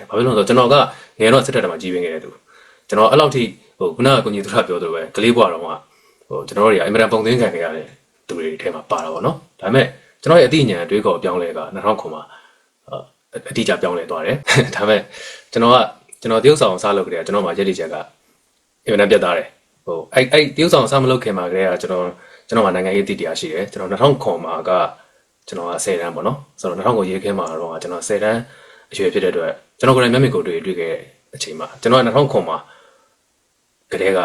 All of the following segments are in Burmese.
ညာဘာဖြစ်လို့လဲဆိုတော့ကျွန်တော်ကငယ်တော့စစ်တပ်တက်မှာကြီးပင်းခဲ့တဲ့သူကျွန်တော်အဲ့လောက်ထိဟိုခုနကကိုကြီးသူထပြောသလိုပဲကလေးဘွားတော့ကဟိုကျွန်တော်တို့တွေကအင်မတန်ပုံသင်းခံခဲ့ရတဲ့သူတွေထဲမှာပါတာပေါ့နော်ဒါပေမဲ့ကျွန်တော်ရဲ့အသိဉာဏ်အတွေးခေါ်အပြောင်းလဲက2009မှာအတိအကျပြောင်းလဲသွားတယ်ဒါပေမဲ့ကျွန်တော်ကကျွန်တော်တရုတ်ဆောင်စားလုပ်ကြတယ်ကျွန်တော်မှာရက်တိချက်ကအင်မတန်ပြတ်သားတယ်ဟိုအဲ့အဲ့တရုတ်ဆောင်စားမလုပ်ခင်မှာကတည်းကကျွန်တော်ကျွန်တော်မှာနိုင်ငံရေးတည်တရားရှိတယ်ကျွန်တော်2009မှာကကျွန်တော်က10တန်းပေါ့နော်ဆိုတော့2009ရေးခင်းမှာတော့ကျွန်တော်10တန်းအရွယ်ဖြစ်တဲ့အတွက် ကျွန်တော်ကိုယ်တိုင်မျက်မြင်ကိုယ်တွေ့တွေ့ခဲ့တဲ့အချိန်မှာကျွန်တော်က2009မှာကတည်းက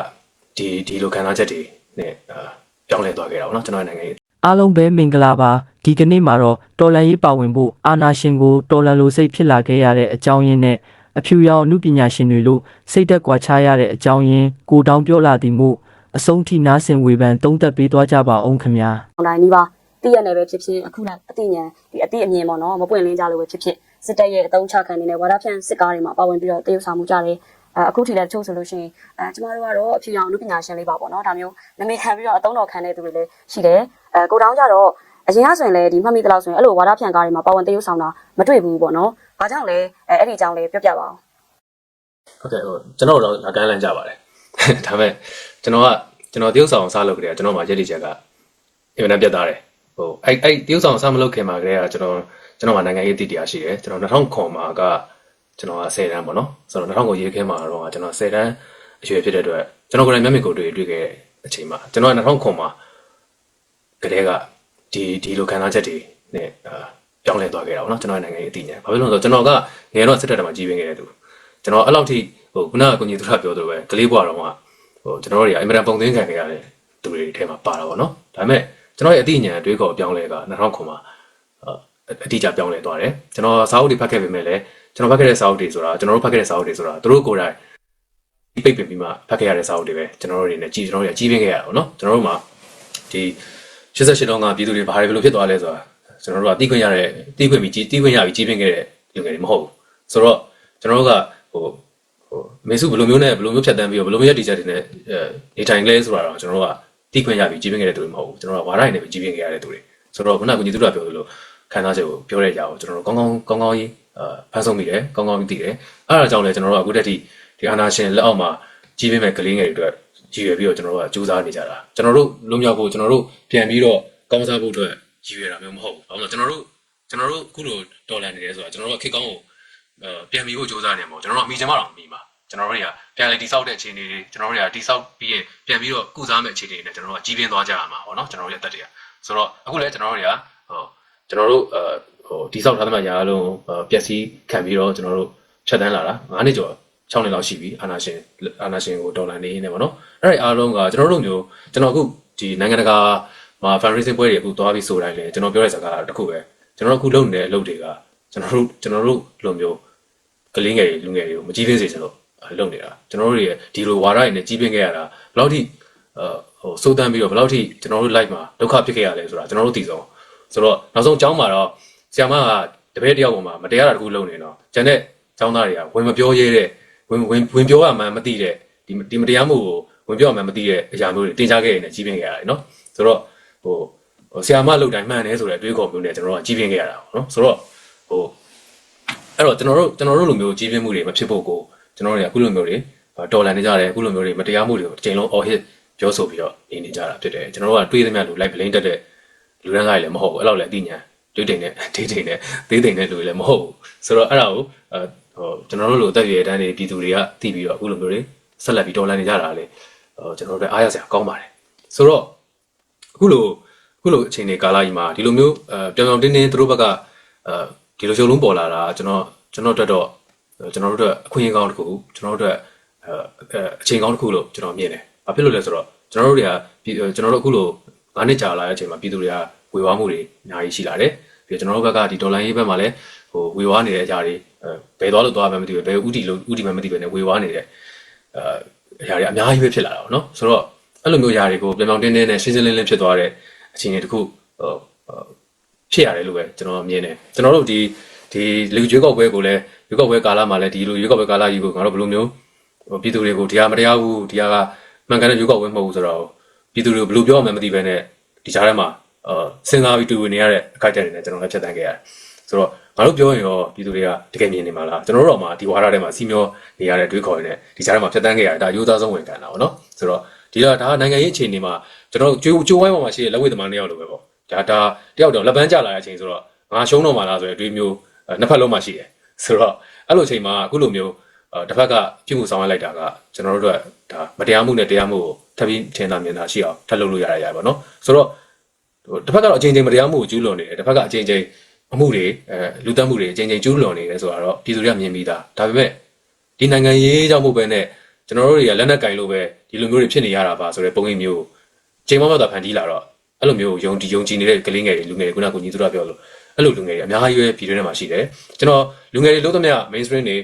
ဒီဒီလိုခံစားချက်တွေနဲ့အာပြောင်းလဲသွားခဲ့တာပေါ့နော်ကျွန်တော်ရဲ့နိုင်ငံရေးအားလုံးပဲမင်္ဂလာပါဒီကနေ့မှာတော့တော်လန်ရေးပါဝင်ဖို့အာနာရှင်ကိုတော်လန်လိုစိတ်ဖြစ်လာခဲ့ရတဲ့အကြောင်းရင်းနဲ့အဖြူရောင်အမှုပညာရှင်တွေလို့စိတ်သက်ကွာခြားရတဲ့အကြောင်းရင်းကိုတောင်ပြောလာသည်မို့အဆုံးထိနားဆင်ဝေဖန်တုံးသက်ပေးသွားကြပါအောင်ခင်ဗျာအွန်လိုင်းနီးပါတည့်ရနေပဲဖြစ်ဖြစ်အခုနအသိဉာဏ်ဒီအသိအမြင်ပေါ့နော်မပွင့်လင်းကြလို့ပဲဖြစ်ဖြစ် စစ်တပ်ရဲ့အတုံးချခံနေတဲ့ဝါဒဖြန့်စစ်ကားတွေမှာပါဝင်ပြီးတော့တရုတ်ဆောင်မှုကြတယ်အဲအခုထိလည်းတချို့ဆိုလို့ရှိရင်အဲကျမတို့ကတော့အဖြူရောင်လူပညာရှင်လေးပါပေါ့နော်ဒါမျိုးနမိတ်ခံပြီးတော့အတုံးတော်ခံတဲ့သူတွေလည်းရှိတယ်အဲကိုတောင်းကြတော့အရင်ကဆိုရင်လည်းဒီမှတ်မိသလောက်ဆိုရင်အဲ့လိုဝါဒဖြန့်ကားတွေမှာပါဝင်တရုတ်ဆောင်တာမတွေ့ဘူးပေါ့နော်ဘာကြောင့်လဲအဲအဲ့ဒီအကြောင်းလေးပြောပြပါအောင်ဟုတ်ကဲ့ဟိုကျွန်တော်တော့လက်ကမ်းလန်းကြပါတယ်ဒါပေမဲ့ကျွန်တော်ကကျွန်တော်တရုတ်ဆောင်စားလုပ်ကြတယ်ကျွန်တော်မှာရက်တိချက်ကအင်မတန်ပြတ်သားတယ်ဟိုအဲ့အဲ့တရုတ်ဆောင်စားမလုပ်ခင်မှာကတည်းကကျွန်တော် ကျွန်တော်မှာနိုင်ငံရေးတည်တရားရှိတယ်ကျွန်တော်2009မှာကကျွန်တော်က10တန်းပေါ့နော်ဆိုတော့2009ရေးခင်းမှာတော့ကျွန်တော်10တန်းအရွယ်ဖြစ်တဲ့အတွက်ကျွန်တော်ကိုယ်တိုင်မျက်မြင်ကိုယ်တွေ့တွေ့ခဲ့တဲ့အချိန်မှာကျွန်တော်က2009မှာကတည်းကဒီဒီလိုခံစားချက်တွေနဲ့အာပြောင်းလဲသွားခဲ့တာပေါ့နော်ကျွန်တော်ရဲ့နိုင်ငံရေးအသိဉာဏ်ဘာဖြစ်လို့လဲဆိုတော့ကျွန်တော်ကငယ်တော့စစ်တပ်တက်မှာကြီးပင်းခဲ့တဲ့သူကျွန်တော်အဲ့လောက်ထိဟိုခုနကကိုကြီးသူထပြောသလိုပဲကလေးဘွားတော့ကဟိုကျွန်တော်တို့တွေကအင်မတန်ပုံသင်းခံခဲ့ရတဲ့သူတွေထဲမှာပါတာပေါ့နော်ဒါပေမဲ့ကျွန်တော်ရဲ့အသိဉာဏ်အတွေးခေါ်အပြောင်းလဲက2009မှာ အာအတိအကျပြောင်းလဲသွားတယ်ကျွန်တော်စာအုပ်တွေဖတ်ခဲ့ပေမဲ့လည်းကျွန်တော်ဖတ်ခဲ့တဲ့စာအုပ်တွေဆိုတာကျွန်တော်တို့ဖတ်ခဲ့တဲ့စာအုပ်တွေဆိုတာသူတို့ကိုယ်တိုင်ပိတ်ပင်ပြီးမှဖတ်ခဲ့ရတဲ့စာအုပ်တွေပဲကျွန်တော်တို့တွေနဲ့ကြည်ကျွန်တော်တို့ကကြီးပင်းခဲ့ရတာပေါ့နော်ကျွန်တော်တို့မှာဒီ88တောင်းကပြည်သူတွေဘာတွေဘယ်လိုဖြစ်သွားလဲဆိုတာကျွန်တော်တို့ကတီးခွင့်ရတဲ့တီးခွင့်ပြီးကြီးတီးခွင့်ရပြီးကြီးပင်းခဲ့တဲ့လူငယ်တွေမဟုတ်ဘူးဆိုတော့ကျွန်တော်တို့ကဟိုဟိုမေစုဘယ်လိုမျိုးနဲ့ဘယ်လိုမျိုးဖြတ်တန်းပြီးတော့ဘယ်လိုမျိုးရည်တည်ချက်တွေနဲ့အဲနေထိုင်ကလေးဆိုတာတော့ကျွန်တော်တို့ကတီးခွင့်ရပြီးကြီးပင်းခဲ့တဲ့သူတွေမဟုတ်ဘူးကျွန်တော်တို့ကဝါရိုင်းနဲ့ပဲကြီးပင်းခဲ့ရတဲ့သူတွေဆိုတော့ခုနကကိုကြီးသူတို့ကပြောသလို ခံစားချက်ကိုပြောရကြအောင်ကျွန်တော်တို့ကောင်းကောင်းကောင်းကောင်းကြီးအာဖန်ဆုံးမိတယ်ကောင်းကောင်းကြီးသိတယ်အဲ့ဒါကြောင့်လည်းကျွန်တော်တို့ကအခုတက်ထိဒီအာနာရှင်လက်အောက်မှာကြီးပင်းမဲ့ကလေးငယ်တွေအတွက်ရည်ရွယ်ပြီးတော့ကျွန်တော်တို့ကစူးစမ်းနေကြတာကျွန်တော်တို့လွန်မြောက်ဖို့ကျွန်တော်တို့ပြန်ပြီးတော့ကောင်းစားဖို့အတွက်ရည်ရွယ်တာမျိုးမဟုတ်ဘူး။ဘာလို့လဲကျွန်တော်တို့ကျွန်တော်တို့အခုလိုတော်လန်နေတယ်ဆိုတာကျွန်တော်တို့ကခေတ်ကောင်းကိုအဲပြန်ပြီးဖို့စူးစမ်းနေမှာကျွန်တော်တို့အမိချင်မှတော့မီမှာကျွန်တော်တို့တွေကပြန်လေတိဆောက်တဲ့အခြေအနေတွေကျွန်တော်တို့တွေကတိဆောက်ပြီးရင်ပြန်ပြီးတော့ကုစားမဲ့အခြေအနေတွေနဲ့ကျွန်တော်တို့ကကြီးပြင်းသွားကြရမှာပေါ့နော်ကျွန်တော်တို့ရဲ့အသက်တွေကဆိုတော့အခုလည်းကျွန်တော်တို့တွေကဟို ကျွန်တော်တို့အဲဟိုတိဆောက်ထားသမျှရာလုံးပျက်စီးခံပြီးတော့ကျွန်တော်တို့ဖြတ်တန်းလာတာ9နှစ်ကျော်6နှစ်လောက်ရှိပြီအာနာရှင်အာနာရှင်ကိုဒေါ်လာနေနေပေါ့နော်အဲ့ဒီအားလုံးကကျွန်တော်တို့မျိုးကျွန်တော်အခုဒီနိုင်ငံတကာမှာ fundraising ပွဲတွေအခုသွားပြီးဆိုတိုင်းလေကျွန်တော်ပြောတဲ့စကားတစ်ခုပဲကျွန်တော်တို့အခုလုပ်နေတဲ့အလုပ်တွေကကျွန်တော်တို့ကျွန်တော်တို့လိုမျိုးကလေးငယ်တွေလူငယ်တွေကိုမကြီးပင်းစေချင်လို့လုပ်နေတာကျွန်တော်တို့တွေဒီလိုဝါဒတွေနဲ့ကြီးပင်းခဲ့ရတာဘယ်လောက်ထိအဲဟိုစိုးတန်းပြီးတော့ဘယ်လောက်ထိကျွန်တော်တို့ live မှာဒုက္ခဖြစ်ခဲ့ရလဲဆိုတာကျွန်တော်တို့သိဆုံး ဆိုတော့နောက်ဆုံးအကြောင်းမှာတော့ဆရာမကတပည့်တယောက်ပေါ်မှာမတရားတာတစ်ခုလုပ်နေတော့ကျန်တဲ့ចောင်းသားတွေကဝင်မပြောရဲတဲ့ဝင်ဝင်ဝင်ပြောရမှန်းမသိတဲ့ဒီဒီမတရားမှုကိုဝင်ပြောရမှန်းမသိတဲ့အရာမျိုးတွေတင် जा ခဲ့ရနေကြီးပင်းခဲ့ရတယ်နော်ဆိုတော့ဟိုဟိုဆရာမလုပ်တိုင်းမှန်တယ်ဆိုတဲ့အတွေးခေါ်မျိုးနဲ့ကျွန်တော်တို့ကကြီးပင်းခဲ့ရတာပေါ့နော်ဆိုတော့ဟိုအဲ့တော့ကျွန်တော်တို့ကျွန်တော်တို့လိုမျိုးကြီးပင်းမှုတွေမဖြစ်ဖို့ကိုကျွန်တော်တို့တွေကအခုလိုမျိုးတွေဒေါ်လာနေကြတယ်အခုလိုမျိုးတွေမတရားမှုတွေကိုတစ်ချိန်လုံး all hit ပြောဆိုပြီးတော့နေနေကြတာဖြစ်တယ်ကျွန်တော်တို့ကတွေးသမျှလူ live ဘလိန်တက်တဲ့ လူရန်ကားတွေလည်းမဟုတ်ဘူးအဲ့လောက်လည်းအသိဉာဏ်တွေးတိမ်နဲ့ဒေးတိမ်နဲ့သေးတိမ်နဲ့လူတွေလည်းမဟုတ်ဘူးဆိုတော့အဲ့ဒါကိုအဲဟိုကျွန်တော်တို့လိုအသက်အရွယ်တန်းတွေပြည်သူတွေကသိပြီးတော့အခုလိုမျိုးတွေဆက်လက်ပြီးဒေါ်လာနေကြတာလေဟိုကျွန်တော်တို့အားရစရာကောင်းပါတယ်ဆိုတော့အခုလိုအခုလိုအချိန်တွေကာလကြီးမှာဒီလိုမျိုးအဲပြောင်ပြောင်တင်းတင်းသူတို့ဘက်ကအဲဒီလိုရှုံလုံးပေါ်လာတာကျွန်တော်ကျွန်တော်တို့တော့ကျွန်တော်တို့အတွက်အခွင့်အရေးကောင်းတစ်ခုကျွန်တော်တို့အတွက်အဲအချိန်ကောင်းတစ်ခုလို့ကျွန်တော်မြင်တယ်။ဘာဖြစ်လို့လဲဆိုတော့ကျွန်တော်တို့တွေကကျွန်တော်တို့အခုလို 9နှစ်ကြာလာတဲ့အချိန်မှာပြည်သူတွေကဝေဝါးမှုတွေအများကြီးရှိလာတယ်။ပြီးတော့ကျွန်တော်တို့ဘက်ကဒီဒေါ်လာရေးဘက်မှာလည်းဟိုဝေဝါးနေတဲ့အရာတွေဘယ်သွားလို့သွားမှမသိဘူးဘယ်ဥတီလို့ဥတီမှမသိပဲနဲ့ဝေဝါးနေတဲ့အဲအရာတွေအများကြီးပဲဖြစ်လာတာပေါ့နော်။ဆိုတော့အဲ့လိုမျိုးအရာတွေကိုပြောင်ပြောင်တင်းတင်းနဲ့ရှင်းရှင်းလင်းလင်းဖြစ်သွားတဲ့အခြေအနေတစ်ခုဟိုဖြစ်ရတယ်လို့ပဲကျွန်တော်မြင်တယ်။ကျွန်တော်တို့ဒီဒီလူကျွေးကောက်ပွဲကိုလည်းရွေးကောက်ပွဲကာလမှာလည်းဒီလိုရွေးကောက်ပွဲကာလကြီးကိုငါတို့ဘယ်လိုမျိုးပြည်သူတွေကိုဒီဟာမတရားဘူးဒီဟာကမှန်ကန်တဲ့ရွေးကောက်ပွဲမဟုတ်ဘူးဆိုတော့ ပြည်သူတွေကိုဘယ်လိုပြောမှမသိဘဲနဲ့ဒီကြားထဲမှာအာစဉ်းစားပြီးတူဝင်နေရတဲ့အခိုက်အတန့်တွေနဲ့ကျွန်တော်လည်းဖြတ်တန်းခဲ့ရတယ်ဆိုတော့ငါတို့ပြောရင်ရောပြည်သူတွေကတကယ်မြင်နေမှာလားကျွန်တော်တို့တော့မှဒီဝါဒထဲမှာစီမျောနေရတဲ့တွေးခေါ်ရတဲ့ဒီကြားထဲမှာဖြတ်တန်းခဲ့ရတာဒါရိုးသားဆုံးဝင်ကန်တာပေါ့နော်ဆိုတော့ဒီတော့ဒါကနိုင်ငံရေးအခြေအနေမှာကျွန်တော်တို့ကြိုးကြိုးဝိုင်းပေါ်မှာရှိတဲ့လက်ဝဲသမားနှစ်ယောက်လိုပဲပေါ့ဒါဒါတယောက်တော့လက်ပန်းကျလာတဲ့အချိန်ဆိုတော့ငါရှုံးတော့မှာလားဆိုတဲ့အတွေးမျိုးအဲနှစ်ဖက်လုံးမှာရှိတယ်ဆိုတော့အဲ့လိုအချိန်မှာအခုလိုမျိုးအဲတစ်ဖက်ကပြုမှုဆောင်ရလိုက်တာကကျွန်တော်တို့တို့ဒါမတရားမှုနဲ့တရားမှုကို ထပ်ပြီးထင်သာမြင်သာရှိအောင်ထပ်လုပ်လို့ရရရပါတော့ဆိုတော့ဟိုတစ်ဖက်ကတော့အချိန်ချင်းမတရားမှုကိုကျူးလွန်နေတယ်တစ်ဖက်ကအချိန်ချင်းအမှုတွေအဲလူတက်မှုတွေအချိန်ချင်းကျူးလွန်နေတယ်ဆိုတာတော့ပြည်သူတွေကမြင်ပြီးသားဒါပေမဲ့ဒီနိုင်ငံရေးကြောင့်မဟုတ်ပဲနဲ့ကျွန်တော်တို့တွေကလက်နက်ကင်လို့ပဲဒီလိုမျိုးတွေဖြစ်နေရတာပါဆိုတဲ့ပုံရိပ်မျိုးချိန်မောက်တော့ဖန်တီးလာတော့အဲ့လိုမျိုးယုံကြည်ယုံကြည်နေတဲ့ကလေးငယ်တွေလူငယ်တွေခုနကကိုညီသူတို့ပြောလို့အဲ့လိုလူငယ်တွေအများကြီးပဲပြည်တွင်းထဲမှာရှိတယ်ကျွန်တော်လူငယ်တွေလုံးသမျှ mainstream တွေ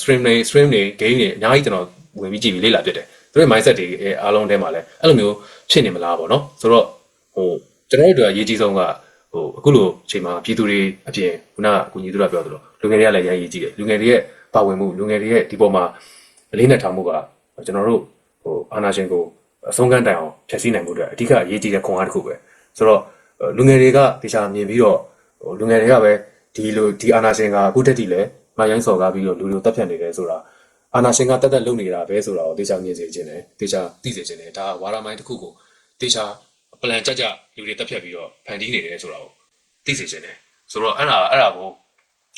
stream တွေ stream တွေ game တွေအများကြီးကျွန်တော်ဝင်ပြီးကြည့်ပြီးလေ့လာပြတယ် သူတို့ mindset တွေအားလုံးထဲမှာလည်းအဲ့လိုမျိုးဖြစ်နေမလားပေါ့နော်ဆိုတော့ဟိုကျွန်တော်တို့အရေးကြီးဆုံးကဟိုအခုလိုအချိန်မှာပြည်သူတွေအပြင်ခုနကကိုကြီးတို့ကပြောသလိုလူငယ်တွေကလည်းရမ်းရေးကြည့်တယ်လူငယ်တွေရဲ့ပါဝင်မှုလူငယ်တွေရဲ့ဒီပေါ်မှာအလေးနဲ့ထားမှုကကျွန်တော်တို့ဟိုအာနာရှင်ကိုအဆုံးကမ်းတိုင်အောင်ဖြည့်ဆည်းနိုင်မှုအတွက်အဓိကအရေးကြီးတဲ့ခွန်အားတစ်ခုပဲဆိုတော့လူငယ်တွေကတေချာမြင်ပြီးတော့ဟိုလူငယ်တွေကပဲဒီလိုဒီအာနာရှင်ကအခုတက်တည်လဲမရိုင်းစော်ကားပြီးတော့လူလူတက်ဖြတ်နေတယ်ဆိုတာ အာနာရှင်ကတက်တက်လုပ်နေတာပဲဆိုတာကိုတေချာမြင်စေခြင်းတယ်တေချာသိစေခြင်းတယ်ဒါဝါရမိုင်းတစ်ခုကိုတေချာပလန်ကြကြလူတွေတက်ဖြတ်ပြီးတော့ဖန်တီးနေတယ်ဆိုတာကိုသိစေချင်တယ်ဆိုတော့အဲ့ဒါအဲ့ဒါကို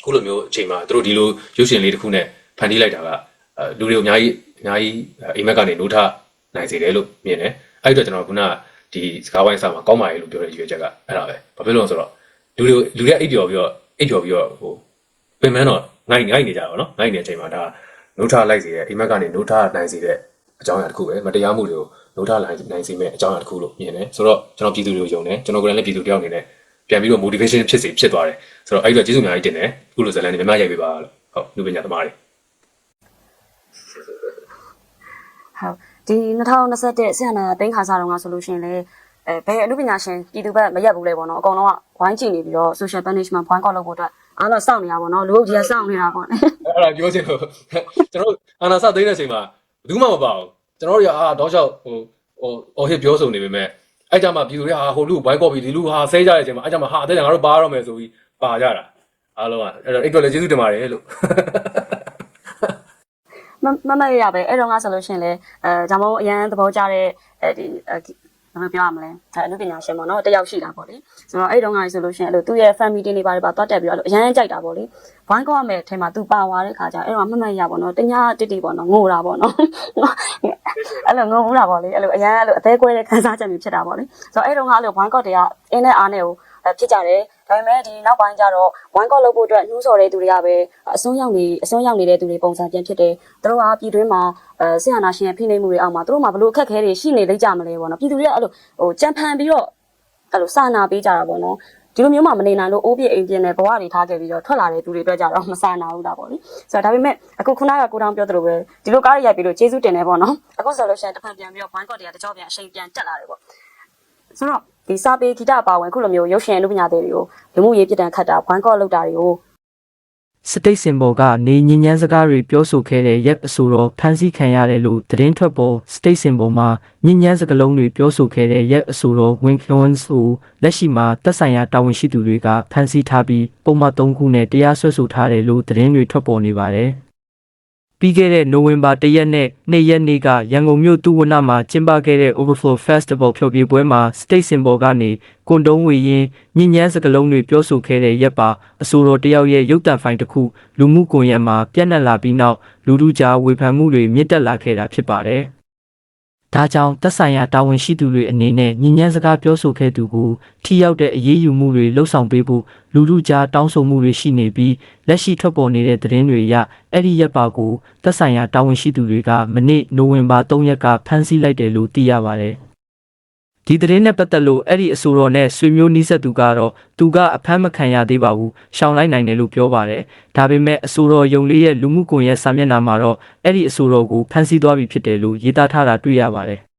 ခုလိုမျိုးအချိန်မှာတို့ဒီလိုရုပ်ရှင်လေးတစ်ခုနဲ့ဖန်တီးလိုက်တာကအဲလူတွေကိုအများကြီးအများကြီးအိမ်မက်ကနေနိုးထနိုင်စေတယ်လို့မြင်တယ်အဲ့ဒီတော့ကျွန်တော်ကခုနကဒီစကားဝိုင်းစာမှာကောင်းပါရဲ့လို့ပြောတဲ့ရွေးချက်ကအဲ့ဒါပဲဘာဖြစ်လို့လဲဆိုတော့လူတွေလူတွေအိပ်ပျော်ပြီးတော့အိပ်ပျော်ပြီးတော့ဟိုပင်မတော့ငိုက်ငိုက်နေကြပါတော့နော်ငိုက်နေတဲ့အချိန်မှာဒါ နိုးထလိုက်စေတဲ့အိမ်မက်ကနေနိုးထနိုင်စေတဲ့အကြောင်းအရာတစ်ခုပဲမတရားမှုတွေကိုလို့ထားလိုက်နိုင်စေမဲ့အကြောင်းအရာတစ်ခုလို့မြင်တယ်ဆိုတော့ကျွန်တော်ပြည်သူတွေကိုယုံတယ်ကျွန်တော်ကိုယ်တိုင်လည်းပြည်သူတယောက်အနေနဲ့ပြန်ပြီးတော့ motivation ဖြစ်စေဖြစ်သွားတယ်ဆိုတော့အဲ့ဒီတော့ကျေးဇူးအများကြီးတင်တယ်အခုလိုဇာတ်လမ်းတွေများများရိုက်ပေးပါလို့ဟုတ်လူပညာသမားတွေဟုတ်ဒီ2021ဆရာနာတင်းခါစားတော့ကဆိုလို့ရှိရင်လေအဲဘယ်အမှုပညာရှင်ပြည်သူဘက်မရက်ဘူးလေပေါ့နော်အကောင်လုံးကဝိုင်းကြည့်နေပြီးတော့ social punishment point call လုပ်ဖို့အတွက်အားလုံးစောင့်နေရပါတော့လူအုပ်ကြီးကစောင့်နေတာပေါ့နော် အဲ့ဒါပြောချင်လို့ကျွန်တော်အာနာစသိတဲ့အချိန်မှာဘယ်သူမှမပါဘူးကျွန်တော်တို့ကအာတော့လျှောက်ဟိုဟိုအော်ဟစ်ပြောဆိုနေပေမဲ့အဲ့ကြမှာပြည်သူတွေကဟာဟိုလူဘိုင်းကော့ပြီးဒီလူဟာဆဲကြတဲ့အချိန်မှာအဲ့ကြမှာဟာတဲ့ငါတို့ပါရတော့မယ်ဆိုပြီးပါကြတာအားလုံးကအဲ့တော့အဲ့တော့လည်းကျေးဇူးတင်ပါတယ်လို့မမမရရပဲအဲ့တော့ငါဆိုလို့ရှိရင်လေအဲဒါမှမဟုတ်အရန်သဘောကျတဲ့အဲဒီ ဘာလို့ပြောရမလဲအဲအမှုပညာရှင်ပေါ့နော်တယောက်ရှိတာပေါ့လေဆိုတော့အဲ့တော့ငါဆိုလို့ရှိရင်အဲ့လိုသူ့ရဲ့ fan meeting တွေပါတွေပါတွားတက်ပြီးတော့အဲ့လိုအရန်ကြိုက်တာပေါ့လေဝိုင်းကောက်ရမယ်အထဲမှာသူပါသွားတဲ့ခါကျအဲ့တော့မမရပေါ့နော်တညာတိတိပေါ့နော်ငိုတာပေါ့နော်အဲ့လိုငိုဘူးတာပေါ့လေအဲ့လိုအရန်အဲ့လိုအသေးကွဲတဲ့ခန်းစားချက်မျိုးဖြစ်တာပေါ့လေဆိုတော့အဲ့တော့ငါအဲ့လိုဝိုင်းကောက်တွေကအင်းနဲ့အားနဲ့ကိုဖြစ်ကြတယ် ဒါပေမဲ့ဒီနောက်ပိုင်းကျတော့ဝိုင်းကောက်လုပ်ဖို့အတွက်နှိုးဆော်တဲ့သူတွေကပဲအစွန်းရောက်နေအစွန်းရောက်နေတဲ့သူတွေပုံစံပြန်ဖြစ်တယ်သူတို့ကပြည်တွင်းမှာအဲဆရာနာရှင်ရဲ့ဖိနှိပ်မှုတွေအောက်မှာသူတို့မှဘလို့အခက်ခဲတွေရှိနေလိမ့်ကြမလဲပေါ့နော်ပြည်သူတွေကအဲ့လိုဟိုကြံဖန်ပြီးတော့အဲ့လိုစာနာပေးကြတာပေါ့နော်ဒီလိုမျိုးမှမနေနိုင်လို့အိုးပြအိမ်ပြင်းနဲ့ဘဝတွေထားခဲ့ပြီးတော့ထွက်လာတဲ့သူတွေအတွက်ကြတော့မဆာနာဘူးတာပေါ့လေဆိုတော့ဒါပေမဲ့အခုခုနကကိုတောင်ပြောသလိုပဲဒီလိုကားရိုက်ပြီးလို့ကျေးဇူးတင်တယ်ပေါ့နော်အခုဆိုလို့ရှိရင်တစ်ဖန်ပြန်ပြီးတော့ဘိုင်းကော့တွေကတကြောပြန်အချိန်ပြန်တက်လာတယ်ပေါ့ဆိုတော့ ဒီစာပေဂီတအပါဝင်ခုလိုမျိုးရုပ်ရှင်လူပညာတွေကိုလူမှုရေးပြည်တံခတ်တာဘိုင်းကော့လောက်တာတွေကိုစတိတ်စင်ဘော်ကနေညဉ့်ညမ်းစကားတွေပြောဆိုခဲ့တဲ့ရက်အဆိုတော်ဖန်ဆီးခံရတယ်လို့သတင်းထွက်ပေါ်စတိတ်စင်ဘော်မှာညဉ့်ညမ်းစကားလုံးတွေပြောဆိုခဲ့တဲ့ရက်အဆိုတော်ဝင်းဖလွန်ဆိုလက်ရှိမှာတက်ဆိုင်ရာတာဝန်ရှိသူတွေကဖန်ဆီးထားပြီးပုံမှန်၃ခုနဲ့တရားစွဲဆိုထားတယ်လို့သတင်းတွေထွက်ပေါ်နေပါတယ် ပြီးခဲ့တဲ့နိုဝင်ဘာ၁ရက်နဲ့၂ရက်နေ့ကရန်ကုန်မြို့တူဝနမှာကျင်းပခဲ့တဲ့ Overflow Festival ဖျော်ဖြေပွဲမှာ State Symbol ကနေကွန်တုံးဝေရင်ညဉ့်ညမ်းစကားလုံးတွေပြောဆိုခဲ့တဲ့ရက်ပါအဆိုတော်တယောက်ရဲ့ရုပ်တံဖိုင်တစ်ခုလူမှုကွန်ရက်မှာပြန့်နှံ့လာပြီးနောက်လူထုကြားဝေဖန်မှုတွေမြင့်တက်လာခဲ့တာဖြစ်ပါတယ်။ ဒါကြောင့်သက်ဆိုင်ရာတာဝန်ရှိသူတွေအနေနဲ့ညဉ့်ညမ်းစကားပြောဆိုခဲ့သူကိုထိရောက်တဲ့အရေးယူမှုတွေလှုံ့ဆော်ပေးဖို့လူထုကြားတောင်းဆိုမှုတွေရှိနေပြီးလက်ရှိထွက်ပေါ်နေတဲ့သတင်းတွေအရအဲ့ဒီရက်ပါကိုသက်ဆိုင်ရာတာဝန်ရှိသူတွေကမနေ့နိုဝင်ဘာ3ရက်ကဖမ်းဆီးလိုက်တယ်လို့သိရပါတယ်။ ဒီသတင်းနဲ့ပတ်သက်လို့အဲ့ဒီအဆိုတော်နဲ့ဆွေမျိုးနီးစပ်သူကတော့သူကအဖမ်းမခံရသေးပါဘူး။ရှောင်လိုက်နိုင်တယ်လို့ပြောပါတယ်။ဒါပေမဲ့အဆိုတော်ယုံလေးရဲ့လူမှုကွန်ရက်စာမျက်နှာမှာတော့အဲ့ဒီအဆိုတော်ကိုဖမ်းဆီးသွားပြီဖြစ်တယ်လို့ရေးသားထားတာတွေ့ရပါတယ်။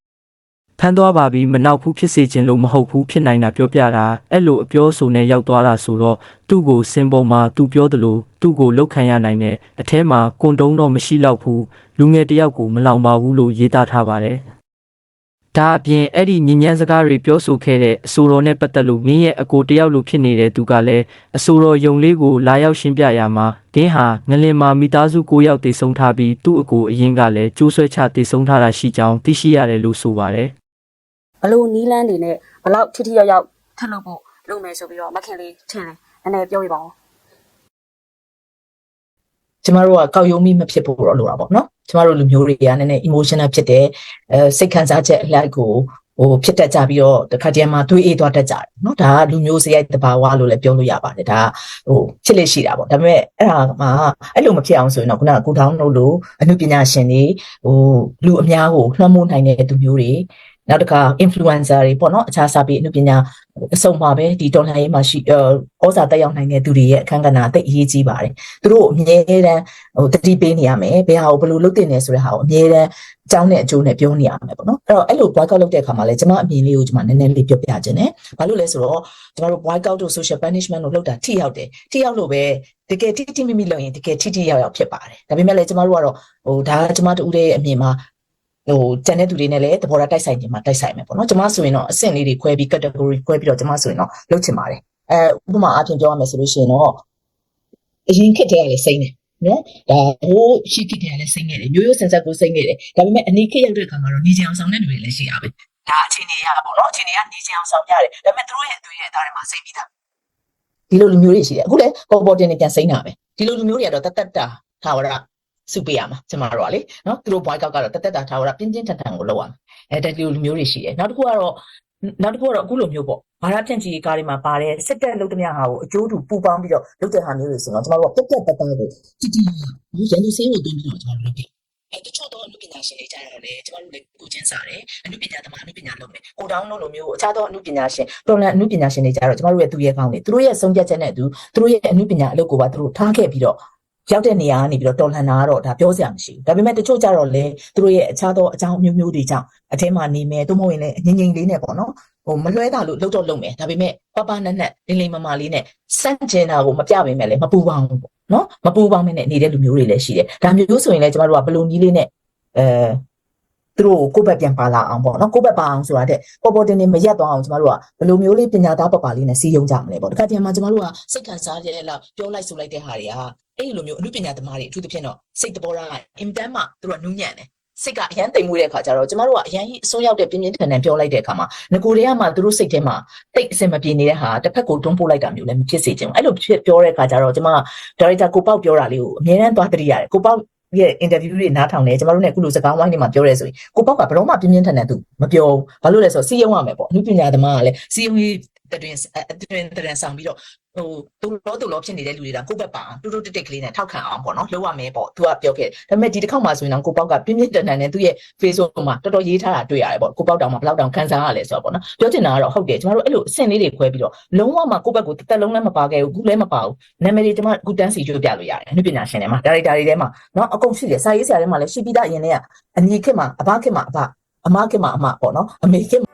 ဖမ်းသွားပါပြီမနောက်ဘူးဖြစ်စေခြင်းလို့မဟုတ်ဘူးဖြစ်နိုင်တာပြောပြတာအဲ့လိုအပြောဆိုနဲ့ရောက်သွားတာဆိုတော့သူ့ကိုစင်ပေါ်မှာသူပြောသလိုသူ့ကိုလောက်ခံရနိုင်တဲ့အထဲမှာကွန်တုံးတော့မရှိတော့ဘူးလူငယ်တယောက်ကိုမလောင်ပါဘူးလို့ရေးသားထားပါတယ် ဒါအပြင်အဲ့ဒီညဉ့်ညမ်းစကားတွေပြောဆိုခဲ့တဲ့အဆိုတော်နဲ့ပတ်သက်လို့မင်းရဲ့အကိုတယောက်လိုဖြစ်နေတဲ့သူကလည်းအဆိုတော်ယုံလေးကိုလာရောက်ရှင်းပြရမှာဒင်းဟာငလင်မှာမိသားစု၉ယောက်တည်ဆုံထားပြီးသူ့အကိုအရင်ကလည်းကျိုးဆွဲချတည်ဆုံထားတာရှိကြောင်းသိရှိရတယ်လို့ဆိုပါတယ်ဘလို့နီးလန်းတွေနဲ့ဘလောက်ထိထိရောက်ရောက်ထပ်လုပ်ဖို့လုပ်မယ်ဆိုပြီးတော့မခင်လေးထင်တယ်နည်းနည်းပြောပြပါဦးကျမတို့ကကောက်ယုံမိမဖြစ်ဖို့တော့လိုတာပေါ့နော် ကျမတို့လူမျိုးတွေကနည်းနည်း emotional ဖြစ်တယ်အဲစိတ်ခံစားချက်အလိုက်ကိုဟိုဖြစ်တတ်ကြပြီးတော့တခါတည်းမှာတွေးအေးသွားတတ်ကြတယ်နော်ဒါကလူမျိုးစရိုက်တဘာဝလို့လည်းပြောလို့ရပါတယ်ဒါကဟိုဖြစ်လက်ရှိတာပေါ့ဒါပေမဲ့အဲ့ဒါမှအဲ့လိုမဖြစ်အောင်ဆိုရင်တော့ခုနကကိုထောင်းတို့လိုအမှုပညာရှင်တွေဟိုလူအများကိုလွှမ်းမိုးနိုင်တဲ့သူမျိုးတွေ နောက်တစ်ခါ influencer တွေပေါ့နော်အခြားစာပေအမှုပညာအစုံပါပဲဒီတော်လှန်ရေးမှာရှိအဲဩဇာတက်ရောက်နိုင်တဲ့သူတွေရဲ့အခန်းကဏ္ဍအသိအရေးကြီးပါတယ်သူတို့အမြဲတမ်းဟိုတတိပေးနေရမယ်ဘယ်ဟာကိုဘယ်လိုလုပ်တင်နေဆိုတဲ့ဟာကိုအမြဲတမ်းအကြောင်းနဲ့အကျိုးနဲ့ပြောနေရမယ်ပေါ့နော်အဲ့တော့အဲ့လို boycott လုပ်တဲ့အခါမှာလည်းကျွန်မအမြင်လေးကိုကျွန်မနည်းနည်းလေးပြောပြခြင်းတယ်ဘာလို့လဲဆိုတော့ကျွန်တော်တို့ boycott တို့ social punishment တို့လုပ်တာထိရောက်တယ်ထိရောက်လို့ပဲတကယ်ထိထိမိမိလုပ်ရင်တကယ်ထိထိရောက်ရောက်ဖြစ်ပါတယ်ဒါပေမဲ့လည်းကျွန်မတို့ကတော့ဟိုဒါကကျွန်မတို့ဦးရဲ့အမြင်မှာ ဟိုကျန်တဲ့သူတွေနဲ့လည်းသဘောထားတိုက်ဆိုင်ခြင်းမှာတိုက်ဆိုင်မယ်ပေါ့နော်ကျွန်မဆိုရင်တော့အဆင့်လေးတွေခွဲပြီး category ခွဲပြီးတော့ကျွန်မဆိုရင်တော့လုပ်ချင်ပါတယ်အဲဥပမာအပြင်ပြောရမယ်ဆိုလို့ရှိရင်တော့အရင်ခေတ်တည်းကလည်းစိမ့်တယ်နော်ဒါဟိုးရှိဖြစ်တယ်လည်းစိတ်ငယ်တယ်မျိုးရိုးဆန်ဆက်ကိုစိတ်ငယ်တယ်ဒါပေမဲ့အနီးခေတ်ရောက်တဲ့အခါမှာတော့နေချင်အောင်ဆောင်တဲ့လူတွေလည်းရှိရပဲဒါအခြေအနေရပါပေါ့နော်အခြေအနေကနေချင်အောင်ဆောင်ကြတယ်ဒါပေမဲ့သူတို့ရဲ့အသွေးရဲ့အသားတွေမှာစိတ်ပြီးသားဒီလိုလူမျိုးတွေရှိတယ်အခုလည်းပေါ်ပေါ်တင်နေပြန်စိမ့်တာပဲဒီလိုလူမျိုးတွေကတော့တသက်တာထာဝရ စုပေးရမှာကျမတို့ကလေနော်သူတို့ boycott ကတော့တသက်တာထာဝရပြင်းပြင်းထန်ထန်ကိုလုပ်ရမှာအဲတကယ်လူမျိုးတွေရှိတယ်နောက်တစ်ခုကတော့နောက်တစ်ခုကတော့အခုလိုမျိုးပေါ့ဘာသာဖြန့်ချီကားတွေမှာပါတယ်စစ်တပ်လုပ်သမျှဟာကိုအကျိုးတူပူပေါင်းပြီးတော့လုပ်တဲ့ဟာမျိုးတွေဆိုတော့ကျမတို့ကပြက်ပြက်တက်တက်ကိုတိတိဒီရန်သူစေးကိုတွင်းပြီးတော့ကျမတို့လုပ်ခဲ့အဲတချို့တော့အမှုပညာရှင်တွေကြတော့လေကျမတို့လည်းကိုချင်းစားတယ်အမှုပညာသမားအမှုပညာလုပ်မယ်ကိုတောင်းလို့လိုမျိုးအခြားသောအမှုပညာရှင်တော်လန်အမှုပညာရှင်တွေကြတော့ကျမတို့ရဲ့သူရဲ့ကောင်းတွေသူတို့ရဲ့ဆုံးဖြတ်ချက်နဲ့အတူသူတို့ရဲ့အမှုပညာအလုပ်ကိုပါသူတို့ထားခဲ့ပြီးတော့ ရောက်တဲ့နေရာကနေပြီးတော့တော်လှန်တာကတော့ဒါပြောစရာမရှိဘူးဒါပေမဲ့တချို့ကြတော့လေသူတို့ရဲ့အခြားသောအကြောင်းအမျိုးမျိုးတွေကြောင့်အထင်းမှာနေမယ်သို့မဟုတ်ရင်လည်းငြိမ်ငြိမ်လေးနဲ့ပေါ့နော်ဟိုမလွဲတာလို့လှုပ်တော့လှုပ်မယ်ဒါပေမဲ့ပပနက်နက်လင်းလင်းမမလေးနဲ့စန့်ကျင်တာကိုမပြပေမဲ့လည်းမပူပါဘူးပေါ့နော်မပူပေါင်းမနဲ့နေတဲ့လူမျိုးတွေလည်းရှိတယ်ဒါမျိုးဆိုရင်လည်းကျမတို့ကဘယ်လိုနည်းလေးနဲ့အဲ သူတို့ကိုကိုယ့်ဘက်ပြန်ပါလာအောင်ပေါ့နော်ကိုယ့်ဘက်ပါအောင်ဆိုတာတဲ့ပေါ်ပေါ်တင်တင်မရက်သွားအောင်ကျမတို့ကဘယ်လိုမျိုးလေးပညာသားပပလေးနဲ့စီးယုံကြမလဲပေါ့တခါတည်းမှာကျမတို့ကစိတ်ခံစားရတဲ့လောက်ပြောလိုက်ဆိုလိုက်တဲ့ဟာတွေကအဲ့ဒီလိုမျိုးအမှုပညာသမားတွေအထူးသဖြင့်တော့စိတ်တဘောထားအင်တန်မှသူတို့ကနူးညံ့တယ်စိတ်ကအရန်တိမ်မွေးတဲ့အခါကျတော့ကျမတို့ကအရန်ကြီးအစွန်းရောက်တဲ့ပြင်းပြင်းထန်ထန်ပြောလိုက်တဲ့အခါမှာငကိုတွေကမှသူတို့စိတ်ထဲမှာတိတ်အစင်မပြေနေတဲ့ဟာတစ်ဖက်ကိုတွန်းပို့လိုက်တာမျိုးလည်းမဖြစ်စေချင်ဘူးအဲ့လိုဖြစ်ပြောတဲ့အခါကျတော့ကျမကဒါရိုက်တာကိုပေါက်ပြောတာလေးကိုအမြဲတမ်းသွားတတိရတယ်ကိုပေါက် ရဲ့ interview တွေနားထောင်တယ်ကျမတို့နဲ့အခုလိုစကားဝိုင်းတွေမှာပြောရဲဆိုရင်ကိုပေါက်ကဘယ်တော့မှပြင်းပြင်းထန်ထန်သူမပြောဘူးဘာလို့လဲဆိုတော့စီးယုံရမယ်ပေါ့အမှုပညာသမားကလည်းစီးယုံရေးအတွင်အတွင်တရန်ဆောင်ပြီးတော့ ဟိုတူလောတူလောဖြစ်နေတဲ့လူတွေကကိုယ့်ဘက်ပါအောင်တူတူတိတ်တိတ်ကလေးနဲ့ထောက်ခံအောင်ပေါ့နော်လုပ်ရမယ်ပေါ့သူကပြောခဲ့ဒါပေမဲ့ဒီတစ်ခေါက်မှဆိုရင်တော့ကိုပေါက်ကပြင်းပြင်းထန်ထန်နဲ့သူ့ရဲ့ Facebook မှာတော်တော်ရေးထားတာတွေ့ရတယ်ပေါ့ကိုပေါက်တောင်မှာဘယ်လောက်တောင်ခံစားရလဲဆိုတော့ပေါ့နော်ပြောချင်တာကတော့ဟုတ်တယ်ကျမတို့အဲ့လိုအဆင့်လေးတွေခွဲပြီးတော့လုံးဝမှကိုယ့်ဘက်ကိုတစ်သက်လုံးလည်းမပါခဲ့ဘူးခုလည်းမပါဘူးနာမည်တွေကျမအခုတန်းစီကြိုးပြလို့ရတယ်အနုပညာရှင်တွေမှာဒါရိုက်တာတွေထဲမှာနော်အကုန်ရှိတယ်စာရေးဆရာတွေမှာလည်းရှိပြီးသားအရင်တည်းကအညီခေတ်မှာအဘခေတ်မှာအဘအမခေတ်မှာအမပေါ့နော်အမေခေတ်